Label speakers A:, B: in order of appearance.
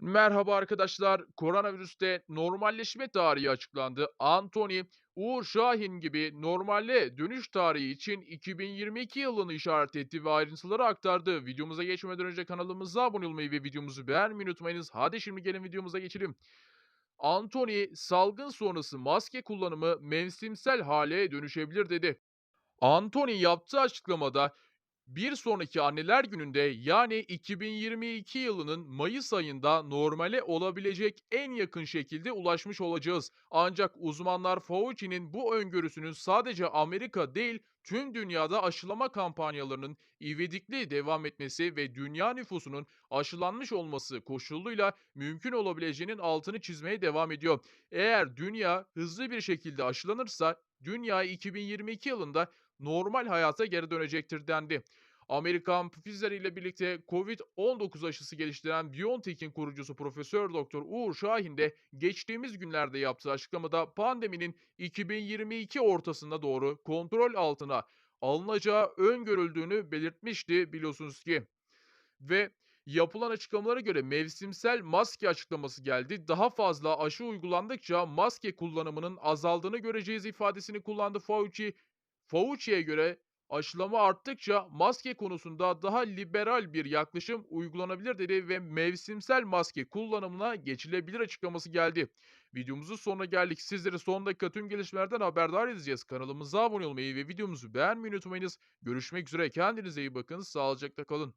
A: Merhaba arkadaşlar. Koronavirüste normalleşme tarihi açıklandı. Anthony, Uğur Şahin gibi normalle dönüş tarihi için 2022 yılını işaret etti ve ayrıntıları aktardı. Videomuza geçmeden önce kanalımıza abone olmayı ve videomuzu beğenmeyi unutmayınız. Hadi şimdi gelin videomuza geçelim. Anthony, salgın sonrası maske kullanımı mevsimsel hale dönüşebilir dedi. Anthony yaptığı açıklamada bir sonraki Anneler Günü'nde yani 2022 yılının Mayıs ayında normale olabilecek en yakın şekilde ulaşmış olacağız. Ancak uzmanlar Fauci'nin bu öngörüsünün sadece Amerika değil tüm dünyada aşılama kampanyalarının ivedikli devam etmesi ve dünya nüfusunun aşılanmış olması koşuluyla mümkün olabileceğinin altını çizmeye devam ediyor. Eğer dünya hızlı bir şekilde aşılanırsa dünya 2022 yılında normal hayata geri dönecektir dendi. Amerikan Pfizer ile birlikte COVID-19 aşısı geliştiren BioNTech'in kurucusu Profesör Doktor Uğur Şahin de geçtiğimiz günlerde yaptığı açıklamada pandeminin 2022 ortasına doğru kontrol altına alınacağı öngörüldüğünü belirtmişti biliyorsunuz ki. Ve yapılan açıklamalara göre mevsimsel maske açıklaması geldi. Daha fazla aşı uygulandıkça maske kullanımının azaldığını göreceğiz ifadesini kullandı Fauci. Fauci'ye göre aşılama arttıkça maske konusunda daha liberal bir yaklaşım uygulanabilir dedi ve mevsimsel maske kullanımına geçilebilir açıklaması geldi. Videomuzun sonuna geldik. Sizleri son dakika tüm gelişmelerden haberdar edeceğiz. Kanalımıza abone olmayı ve videomuzu beğenmeyi unutmayınız. Görüşmek üzere. Kendinize iyi bakın. Sağlıcakla kalın.